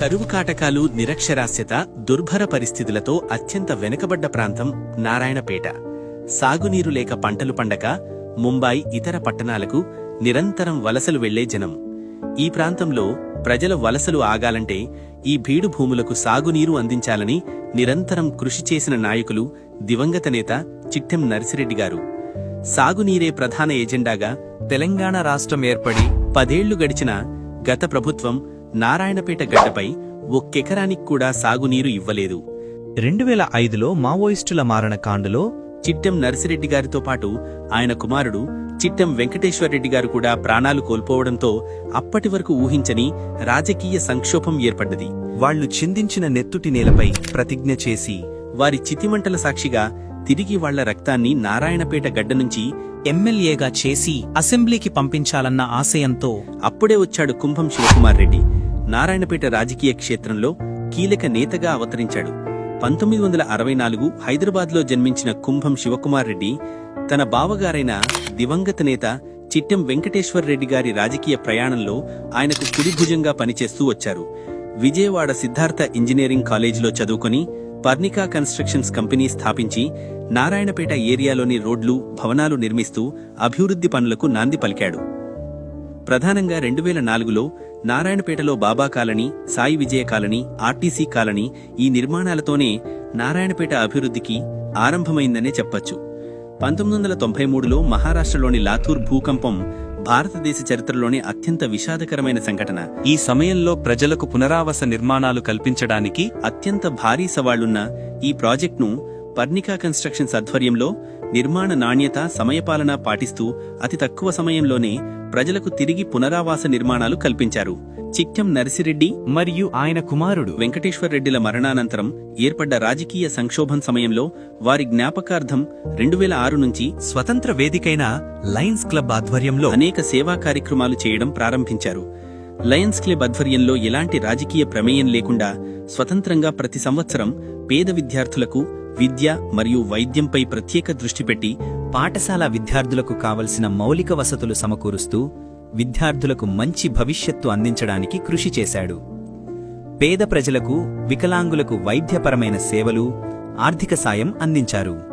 కరువు కాటకాలు నిరక్షరాస్యత దుర్భర పరిస్థితులతో అత్యంత వెనుకబడ్డ ప్రాంతం నారాయణపేట. సాగునీరు లేక పంటలు పండక ముంబాయి ఇతర పట్టణాలకు నిరంతరం వలసలు వెళ్ళే జనం. ఈ ప్రాంతంలో ప్రజల వలసలు ఆగాలంటే ఈ భీడు భూములకు సాగునీరు అందించాలని నిరంతరం కృషి చేసిన నాయకులు దివంగత నేత చిట్టెం నర్సిరెడ్డి గారు. సాగునీరే ప్రధాన ఎజెండాగా తెలంగాణ రాష్ట్రం ఏర్పడి పదేళ్ళు గడిచిన గత ప్రభుత్వం నారాయణపేట గడ్డపై ఒక్కెకరానికి కూడా సాగునీరు ఇవ్వలేదు. రెండు వేల ఐదులో మావోయిస్టుల మారణ కాండలో చిట్టెం నర్సిరెడ్డి గారితో పాటు ఆయన కుమారుడు చిట్టెం వెంకటేశ్వరరెడ్డి గారు కూడా ప్రాణాలు కోల్పోవడంతో అప్పటి వరకు ఊహించని రాజకీయ సంక్షోభం ఏర్పడ్డది. వాళ్ళు చిందించిన నెత్తుటి నేలపై ప్రతిజ్ఞ చేసి వారి చితిమంటల సాక్షిగా తిరిగి వాళ్ళ రక్తాన్ని నారాయణపేట గడ్డ నుంచి ఎమ్మెల్యేగా చేసి అసెంబ్లీకి పంపించాలన్న ఆశయంతో అప్పుడే వచ్చాడు కుంభం శివకుమార్ రెడ్డి నారాయణపేట రాజకీయ క్షేత్రంలో కీలక నేతగా అవతరించాడు. పంతొమ్మిది వందల అరవై నాలుగు హైదరాబాద్లో జన్మించిన కుంభం శివకుమార్ రెడ్డి తన బావగారైన దివంగత నేత చిట్టెం వెంకటేశ్వర్ రెడ్డి గారి రాజకీయ ప్రయాణంలో ఆయనకు కుడిభుజంగా పనిచేస్తూ వచ్చారు. విజయవాడ సిద్ధార్థ ఇంజనీరింగ్ కాలేజీలో చదువుకొని పర్నికా కన్స్ట్రక్షన్స్ కంపెనీ స్థాపించి నారాయణపేట ఏరియాలోని రోడ్లు భవనాలు నిర్మిస్తూ అభివృద్ధి పనులకు నాంది పలికాడు. ప్రధానంగా రెండు వేల నాలుగులో నారాయణపేటలో Baba colony Sai Vijaya colony RTC colony ఈ నిర్మాణాలతోనే నారాయణపేట అభివృద్ధికి ఆరంభమైందనే చెప్పొచ్చు. పంతొమ్మిది వందల తొంభై మూడులో మహారాష్ట్రలోని లాథూర్ భూకంపం భారతదేశ చరిత్రలోనే అత్యంత విషాదకరమైన సంఘటన. ఈ సమయంలో ప్రజలకు పునరావాస నిర్మాణాలు కల్పించడానికి అత్యంత భారీ సవాళ్ళున్న ఈ ప్రాజెక్టును పర్నికా కన్స్ట్రక్షన్స్ ఆధ్వర్యంలో నిర్మాణ నాణ్యత సమయపాలన పాటిస్తూ అతి తక్కువ సమయంలోనే ప్రజలకు తిరిగి పునరావాస నిర్మాణాలు కల్పించారు. చిట్టెం నరసిరెడ్డి మరియు ఆయన కుమారుడు వెంకటేశ్వర రెడ్డిల మరణానంతరం ఏర్పడ్డ రాజకీయ సంక్షోభం సమయంలో వారి జ్ఞాపకార్థం రెండు వేల ఆరు నుంచి స్వతంత్ర వేదికైన లయన్స్ క్లబ్ ఆధ్వర్యంలో అనేక సేవా కార్యక్రమాలు చేయడం ప్రారంభించారు. లయన్స్ క్లబ్ ఆధ్వర్యంలో ఎలాంటి రాజకీయ ప్రమేయం లేకుండా స్వతంత్రంగా ప్రతి సంవత్సరం పేద విద్యార్థులకు విద్య మరియు వైద్యంపై ప్రత్యేక దృష్టి పెట్టి పాఠశాల విద్యార్థులకు కావలసిన మౌలిక వసతులు సమకూరుస్తూ విద్యార్థులకు మంచి భవిష్యత్తు అందించడానికి కృషి చేశాడు. పేద ప్రజలకు వికలాంగులకు వైద్యపరమైన సేవలు ఆర్థిక సాయం అందించారు.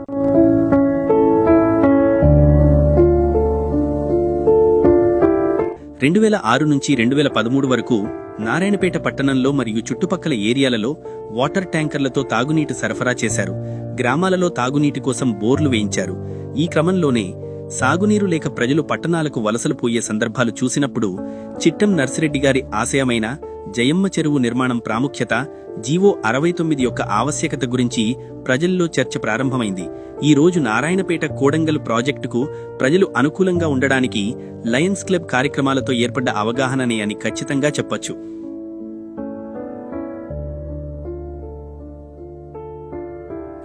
రెండు వేల ఆరు నుంచి రెండు వేల పదమూడు వరకు నారాయణపేట పట్టణంలో మరియు చుట్టుపక్కల ఏరియాలలో వాటర్ ట్యాంకర్లతో తాగునీటి సరఫరా చేశారు. గ్రామాలలో తాగునీటి కోసం బోర్లు వేయించారు. ఈ క్రమంలోనే సాగునీరు లేక ప్రజలు పట్టణాలకు వలసలు పోయే సందర్భాలు చూసినప్పుడు చిట్టం నర్సిరెడ్డి గారి ఆశయమైన జయమ్మ చెరువు నిర్మాణం ప్రాముఖ్యత జీవో అరవై తొమ్మిది యొక్క ఆవశ్యకత గురించి ప్రజల్లో చర్చ ప్రారంభమైంది. ఈ రోజు నారాయణపేట కోడంగల్ ప్రాజెక్టుకు ప్రజలు అనుకూలంగా ఉండడానికి లయన్స్ క్లబ్ కార్యక్రమాలతో ఏర్పడ్డ అవగాహననే అని ఖచ్చితంగా చెప్పొచ్చు.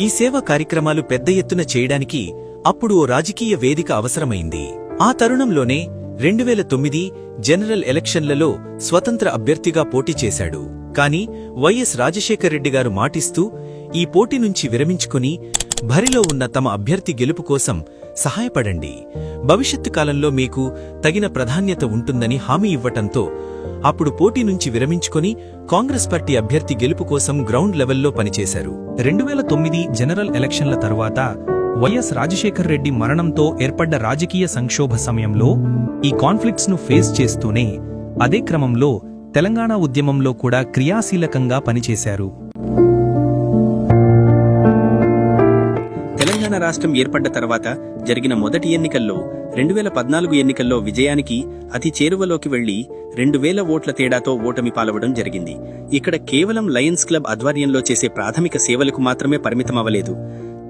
ఈ సేవా కార్యక్రమాలు పెద్ద ఎత్తున చేయడానికి అప్పుడు ఓ రాజకీయ వేదిక అవసరమైంది. ఆ తరుణంలోనే రెండు వేల తొమ్మిది జనరల్ ఎలక్షన్లలో స్వతంత్ర అభ్యర్థిగా పోటీ చేశాడు. కాని వైఎస్ రాజశేఖర్ రెడ్డి గారు మాటిస్తూ ఈ పోటీ నుంచి విరమించుకుని భరిలో ఉన్న తమ అభ్యర్థి గెలుపు కోసం సహాయపడండి. భవిష్యత్తు కాలంలో మీకు తగిన ప్రాధాన్యత ఉంటుందని హామీ ఇవ్వటంతో అప్పుడు పోటీ నుంచి విరమించుకొని కాంగ్రెస్ పార్టీ అభ్యర్థి గెలుపు కోసం గ్రౌండ్ లెవెల్లో పనిచేశారు. రెండు వేల తొమ్మిది జనరల్ ఎలక్షన్ల తరువాత వైఎస్ రాజశేఖర్ రెడ్డి మరణంతో ఏర్పడ్డ రాజకీయ సంక్షోభ సమయంలో ఈ కాన్ఫ్లిక్ట్స్ను ఫేస్ చేస్తూనే అదే క్రమంలో తెలంగాణ ఉద్యమంలో కూడా క్రియాశీలకంగా పనిచేశారు. తెలంగాణ రాష్ట్రం ఏర్పడ్డ తర్వాత జరిగిన మొదటి ఎన్నికల్లో రెండు వేల పద్నాలుగు ఎన్నికల్లో విజయానికి అతి చేరువలోకి వెళ్ళి రెండు వేల ఓట్ల తేడాతో ఓటమి పాలవడం జరిగింది. ఇక్కడ కేవలం లయన్స్ క్లబ్ ఆధ్వర్యంలో చేసే ప్రాథమిక సేవలకు మాత్రమే పరిమితమవ్వలేదు.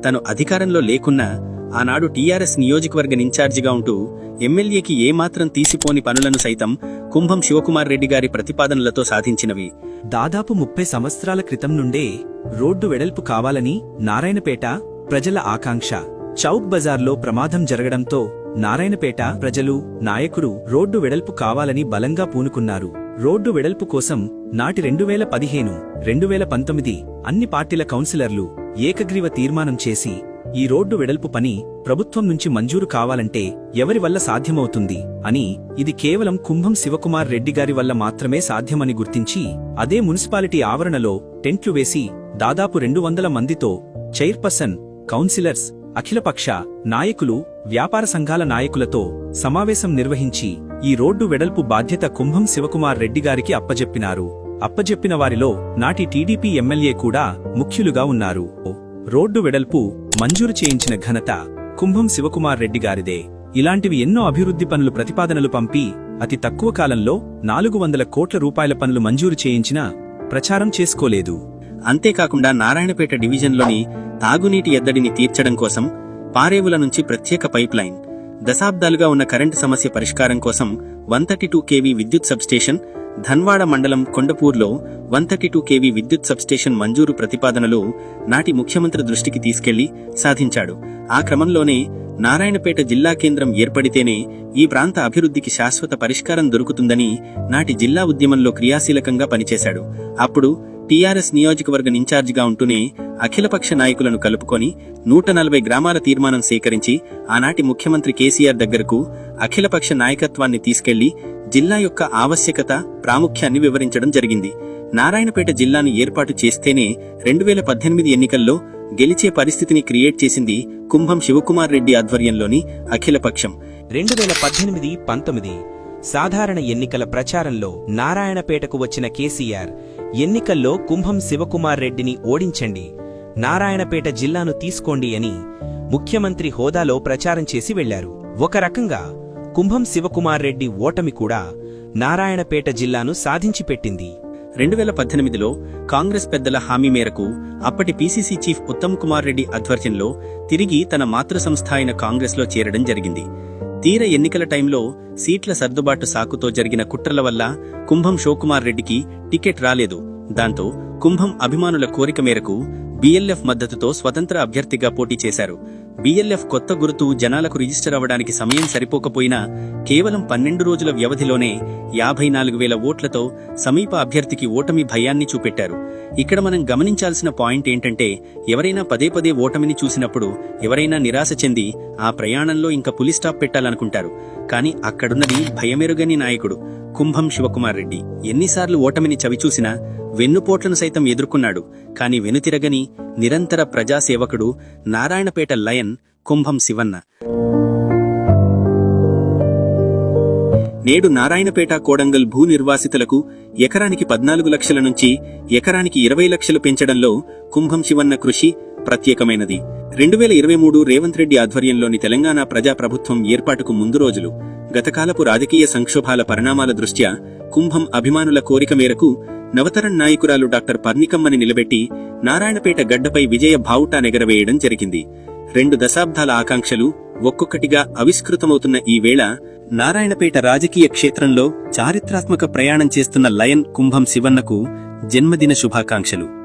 తను అధికారంలో లేకున్నా ఆనాడు టీఆర్ఎస్ నియోజకవర్గ ఇన్ఛార్జిగా ఉంటూ ఎమ్మెల్యేకి ఏమాత్రం తీసిపోని పనులను సైతం కుంభం శివకుమార్ రెడ్డి గారి ప్రతిపాదనలతో సాధించినవి. దాదాపు ముప్పై సంవత్సరాల క్రితం నుండే రోడ్డు వెడల్పు కావాలని నారాయణపేట ప్రజల ఆకాంక్ష. చౌక్ బజార్లో ప్రమాదం జరగడంతో నారాయణపేట ప్రజలు నాయకుడు రోడ్డు వెడల్పు కావాలని బలంగా పూనుకున్నారు. రోడ్డు వెడల్పు కోసం నాటి రెండు వేల పదిహేను రెండు వేల పంతొమ్మిది అన్ని పార్టీల కౌన్సిలర్లు ఏకగ్రీవ తీర్మానం చేసి ఈ రోడ్డు వెడల్పు పని ప్రభుత్వం నుంచి మంజూరు కావాలంటే ఎవరి వల్ల సాధ్యమవుతుంది అని ఇది కేవలం కుంభం శివకుమార్ రెడ్డి గారి వల్ల మాత్రమే సాధ్యమని గుర్తించి అదే మున్సిపాలిటీ ఆవరణలో టెంట్లు వేసి దాదాపు రెండు వందల మందితో చైర్పర్సన్ కౌన్సిలర్స్ అఖిలపక్ష నాయకులు వ్యాపార సంఘాల నాయకులతో సమావేశం నిర్వహించి ఈ రోడ్డు వెడల్పు బాధ్యత కుంభం శివకుమార్ రెడ్డి గారికి అప్పజెప్పినారు. అప్పజెప్పిన వారిలో నాటి టీడీపీ ఎమ్మెల్యే కూడా ముఖ్యులుగా ఉన్నారు. రోడ్డు వెడల్పు మంజూరు చేయించిన ఘనత కుంభం శివకుమార్ రెడ్డి గారిదే. ఇలాంటివి ఎన్నో అభివృద్ధి పనులు ప్రతిపాదనలు పంపి అతి తక్కువ కాలంలో నాలుగు వందల కోట్ల రూపాయల పనులు మంజూరు చేయించినా ప్రచారం చేసుకోలేదు. అంతేకాకుండా నారాయణపేట డివిజన్లోని తాగునీటి ఎద్దడిని తీర్చడం కోసం పారేవుల నుంచి ప్రత్యేక పైప్లైన్ దశాబ్దాలుగా ఉన్న కరెంటు సమస్య పరిష్కారం కోసం వన్ థర్టీ టూ కేవీ విద్యుత్ సబ్స్టేషన్ ధన్వాడ మండలం కొండపూర్లో వన్ థర్టీ టూ కేవీ విద్యుత్ సబ్స్టేషన్ మంజూరు ప్రతిపాదనలు నాటి ముఖ్యమంత్రి దృష్టికి తీసుకెళ్ళి సాధించాడు. ఆ క్రమంలోనే నారాయణపేట జిల్లా కేంద్రం ఏర్పడితేనే ఈ ప్రాంత అభివృద్ధికి శాశ్వత పరిష్కారం దొరుకుతుందని నాటి జిల్లా ఉద్యమంలో క్రియాశీలకంగా పనిచేశాడు. అప్పుడు టీఆర్ఎస్ నియోజకవర్గ ఇన్ఛార్జిగా ఉంటూనే అఖిలపక్ష నాయకులను కలుపుకొని నూట నలభై గ్రామాల తీర్మానం సేకరించి ఆనాటి ముఖ్యమంత్రి కేసీఆర్ దగ్గరకు అఖిలపక్ష నాయకత్వాన్ని తీసుకెళ్ళి జిల్లా యొక్క ఆవశ్యకత ప్రాముఖ్యాన్ని వివరించడం జరిగింది. నారాయణపేట జిల్లాను ఏర్పాటు చేస్తేనే రెండు వేల పద్దెనిమిది ఎన్నికల్లో గెలిచే పరిస్థితిని క్రియేట్ చేసింది కుంభం శివకుమార్ రెడ్డి ఆధ్వర్యంలోని అఖిలపక్షం రెండు వేల పద్దెనిమిది పంతొమ్మిది సాధారణ ఎన్నికల ప్రచారంలో నారాయణపేటకు వచ్చిన కేసీఆర్ ఎన్నికల్లో కుంభం శివకుమార్ రెడ్డిని ఓడించండి నారాయణపేట జిల్లాను తీసుకోండి అని ముఖ్యమంత్రి హోదాలో ప్రచారం చేసి వెళ్ళారు. ఒక రకంగా కుంభం శివకుమార్ రెడ్డి ఓటమి కూడా నారాయణపేట జిల్లాను సాధించి పెట్టింది. రెండు వేల పద్దెనిమిదిలో కాంగ్రెస్ పెద్దల హామీ మేరకు అప్పటి పీసీసీ చీఫ్ ఉత్తమ్ కుమార్ రెడ్డి ఆధ్వర్యంలో తిరిగి తన మాతృ సంస్థ అయిన కాంగ్రెస్లో చేరడం జరిగింది. తీర ఎన్నికల టైంలో సీట్ల సర్దుబాటు సాకుతో జరిగిన కుట్రల వల్ల కుంభం షోకుమార్ రెడ్డికి టికెట్ రాలేదు. దాంతో కుంభం అభిమానుల కోరిక మేరకు బీఎల్ఎఫ్ మద్దతుతో స్వతంత్ర అభ్యర్థిగా పోటీ చేశారు. బీఎల్ఎఫ్ కొత్త గుర్తు జనాలకు రిజిస్టర్ అవ్వడానికి సమయం సరిపోకపోయినా కేవలం పన్నెండు రోజుల వ్యవధిలోనే యాభై నాలుగు వేల ఓట్లతో సమీప అభ్యర్థికి ఓటమి భయాన్ని చూపెట్టారు. ఇక్కడ మనం గమనించాల్సిన పాయింట్ ఏంటంటే ఎవరైనా పదే పదే ఓటమిని చూసినప్పుడు ఎవరైనా నిరాశ చెంది ఆ ప్రయాణంలో ఇంకా పులి స్టాప్ పెట్టాలనుకుంటారు. కానీ అక్కడున్నది భయమెరుగని నాయకుడు. కుంభం శివకుమార్ రెడ్డి. ఎన్నిసార్లు ఓటమిని చవిచూసినా వెన్నుపోట్లను సైతం ఎదుర్కొన్నాడు. కాని వెనుతిరగని నిరంతర ప్రజాసేవకుడు నారాయణపేట లయన్ కుంభం శివన్న. నేడు నారాయణపేట కోడంగల్ భూ నిర్వాసితులకు ఎకరానికి పద్నాలుగు లక్షల నుంచి ఎకరానికి ఇరవై లక్షలు పెంచడంలో కుంభం శివన్న కృషి ప్రత్యేకమైనది. రెండు వేల ఇరవై మూడు రేవంత్ రెడ్డి ఆధ్వర్యంలోని తెలంగాణ ప్రజాప్రభుత్వం ఏర్పాటుకు ముందు రోజులు గతకాలపు రాజకీయ సంక్షోభాల పరిణామాల దృష్ట్యా కుంభం అభిమానుల కోరిక మేరకు నవతరం నాయకురాలు డాక్టర్ పర్ణికమ్మని నిలబెట్టి నారాయణపేట గడ్డపై విజయ బావుటా నెగరవేయడం జరిగింది. రెండు దశాబ్దాల ఆకాంక్షలు ఒక్కొక్కటిగా ఆవిష్కృతమవుతున్న ఈ వేళ నారాయణపేట రాజకీయ క్షేత్రంలో చారిత్రాత్మక ప్రయాణం చేస్తున్న లయన్ కుంభం శివన్నకు జన్మదిన శుభాకాంక్షలు.